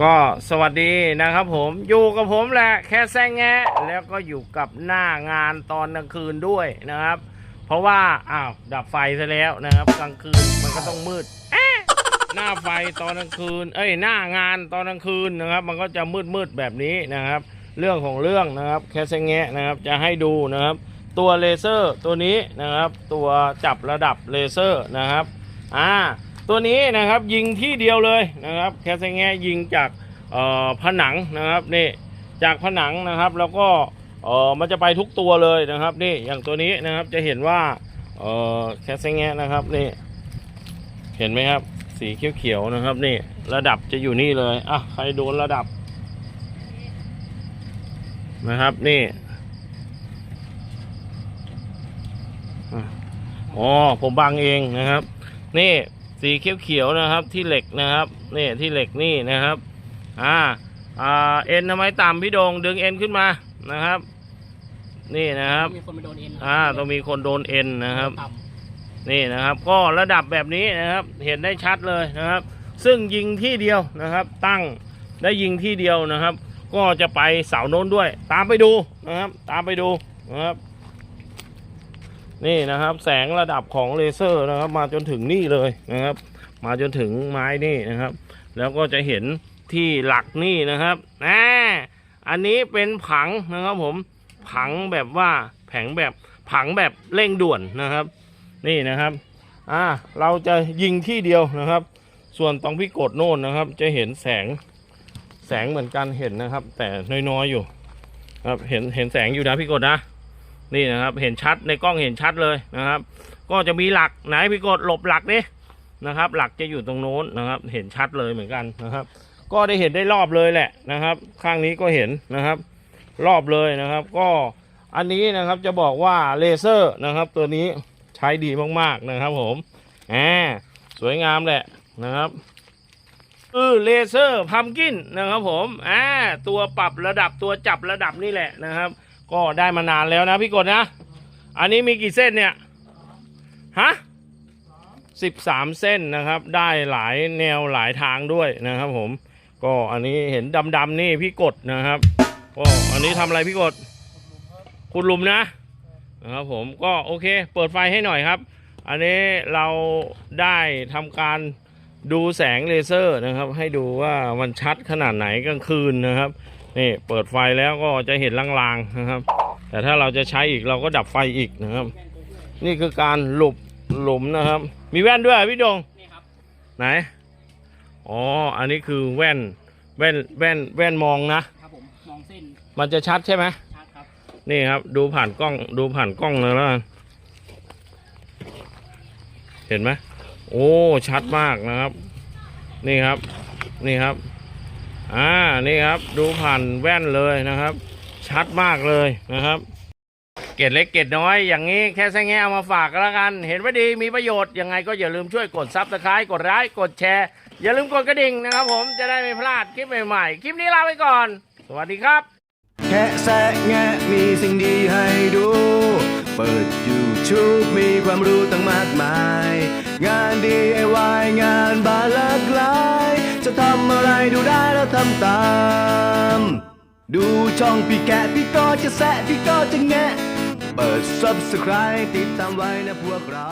ก็สวัสดีนะครับผมอยู่กับผมแหละแค่แซงแงะแล้วก็อยู่กับหน้างานตอนกลางคืนด้วยนะครับ เพราะว่าอ้าวดับไฟซะแล้วนะครับ กลางคืนมันก็ต้องมืดหน้าไฟตอนกลางคืน เอ้ยหน้างานตอนกลางคืนนะครับ มันก็จะมืดมืดแบบนี้นะครับ เรื่องของเรื่องนะครับ แค่แซงแงะนะครับ จะให้ดูนะครับ ตัวเลเซอร์ตัวนี้นะครับ ตัวจับระดับเลเซอร์นะครับอ่า ตัวนี้นะครับยิงที่เดียวเลยนะครับแคสแงยิงจากผนังนะครับนี่จากผนังนะครับแล้วก็เออมันจะไปทุกตัวเลยนะครับนี่อย่างตัวนี้นะครับจะเห็นว่าเอ่อแคสแงนะครับนี่เห็นไหมครับ สีเขียวๆนะครับนี่ระดับจะอยู่นี่เลยอะใครโดนระดับนะครับนี่อ๋อผมบังเองนะครับ นี่ สีเขียวๆนะครับที่เหล็กนะครับนี่ที่เหล็กนี่นะครับอ่าอ่าเอ็นทำไมต่ำพี่โดงดึงเอ็นขึ้นมานะครับ นี่นะครับมีคนไปโดนเอ็นอ่าต้องมีคนโดนเอ็นนะครับต่นี่นะครับ ก็ระดับแบบนี้นะครับเห็นได้ชัดเลยนะครับ ซึ่งยิงที่เดียวนะครับ ตั้งได้ยิงที่เดียวนะครับ ก็จะไปเสาโน้นด้วย ตามไปดูนะครับ ตามไปดูนะครับ นี่นะครับแสงระดับของเลเซอร์นะครับ มาจนถึงนี่เลยนะครับ มาจนถึงไม้นี่นะครับ แล้วก็จะเห็นที่หลักนี่นะครับอ่าอันนี้เป็นผังนะครับผมผังแบบว่าแผงแบบผังแบบเร่งด่วนนะครับ นี่นะครับอ่าเราจะยิงที่เดียวนะครับ ส่วนตรงพิกดโน่นนะครับ จะเห็นแสงแสงเหมือนกันเห็นนะครับ แต่น้อยๆอยู่ ครับเห็นเห็นแสงอยู่นะพี่กดนะ นี่นะครับเห็นชัดในกล้องเห็นชัดเลยนะครับ ก็จะมีหลักไหนพี่กดหลบหลักดินะครับ หลักจะอยู่ตรงโน้นนะครับ เห็นชัดเลยเหมือนกันนะครับ ก็ได้เห็นได้รอบเลยแหละนะครับ ข้างนี้ก็เห็นนะครับ รอบเลยนะครับ ก็อันนี้นะครับจะบอกว่าเลเซอร์นะครับ ตัวนี้ใช้ดีมากๆนะครับผมอ่าสวยงามแหละนะครับคือเลเซอร์พัมกินนะครับผมอ่าตัวปรับระดับตัวจับระดับนี่แหละนะครับ ก็ได้มานานแล้วนะพี่กดนะ อันนี้มีกี่เส้นเนี่ยฮะสิบสามเส้นนะครับ ได้หลายแนวหลายทางด้วยนะครับ ผม ก็อันนี้เห็นดำๆนี่พี่กดนะครับก็อันนี้ทำอะไรพี่กดคุณลุมนะนะครับผมก็โอเค เปิดไฟให้หน่อยครับ อันนี้เราได้ทำการดูแสงเลเซอร์นะครับ ให้ดูว่ามันชัดขนาดไหนกลางคืนนะครับ นี่เปิดไฟแล้วก็จะเห็นลางๆนะครับ แต่ถ้าเราจะใช้อีกเราก็ดับไฟอีกนะครับ นี่คือการหลุบหลุมนะครับ มีแว่นด้วยพี่ดงำนี่ครับไหนอ๋ออันนี้คือแว่นแว่นแว่นแว่นมองนะครับผมมองเส้นมันจะชัดใช่ไหมชัดครับนี่ครับ ดูผ่านกล้องดูผ่านกล้องเลยแล้วกันเห็นไหมโอ้ชัดมากนะครับ นี่ครับ นี่ครับ อ่านี่ครับ ดูผ่านแว่นเลยนะครับ ชัดมากเลยนะครับ เกร็ดเล็กเกร็ดน้อยอย่างนี้แค่แซงแงเอามาฝากกันแล้วกัน เห็นว่าดีมีประโยชน์ยังไงก็อย่าลืมช่วยกดซับสไครต์กดไลค์กดแชร์ อย่าลืมกดกระดิ่งนะครับ ผมจะได้ไม่พลาดคลิปใหม่ๆคลิปนี้ลาไปก่อน สวัสดีครับ แค่แซะแงะมีสิ่งดีให้ดู เปิด YouTube มีความรู้ตั้งมากมาย งาน DIY งานบาลาก ดูได้แล้วทำตาม ดูช่องพี่แกะพี่ก็จะแซะพี่ก็จะแงะ เปิด Subscribe ติดตามไว้นะพวกเรา